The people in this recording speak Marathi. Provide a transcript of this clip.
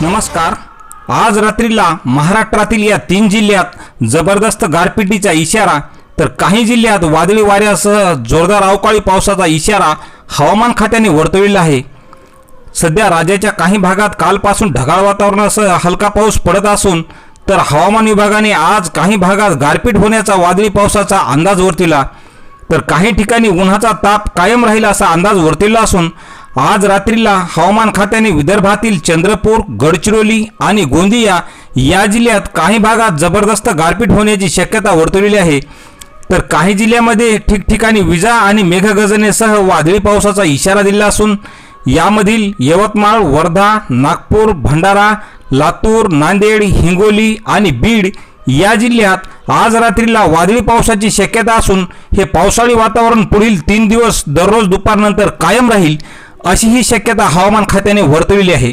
नमस्कार. आज रात्रीला महाराष्ट्रातील या तीन जिल्ह्यात जबरदस्त गारपिटीचा इशारा तर काही जिल्ह्यात वादळी वाऱ्यासह जोरदार अवकाळी पावसाचा इशारा हवामान खात्याने वर्तविला आहे. सध्या राज्याच्या काही भागात कालपासून ढगाळ वातावरणासह हलका पाऊस पडत असून तर हवामान विभागाने आज काही भागात गारपीट होण्याचा वादळी पावसाचा अंदाज वर्तविला. तर काही ठिकाणी उन्हाचा ताप कायम राहील असा अंदाज वर्तविला असून आज रात्रीला हवामान खात्याने विदर्भातील चंद्रपूर गडचिरोली आणि गोंदिया या जिल्ह्यात काही भागात जबरदस्त गारपीट होण्याची शक्यता वर्तवलेली आहे. तर काही जिल्ह्यामध्ये ठिकठिकाणी विजा आणि मेघगर्जनेसह वादळी पावसाचा इशारा दिला असून यामधील यवतमाळ वर्धा नागपूर भंडारा लातूर नांदेड हिंगोली आणि बीड या जिल्ह्यात आज रात्रीला वादळी पावसाची शक्यता असून हे पावसाळी वातावरण पुढील तीन दिवस दररोज दुपारनंतर कायम राहील अशी ही शक्यता हवामान खात्याने वर्तविली आहे.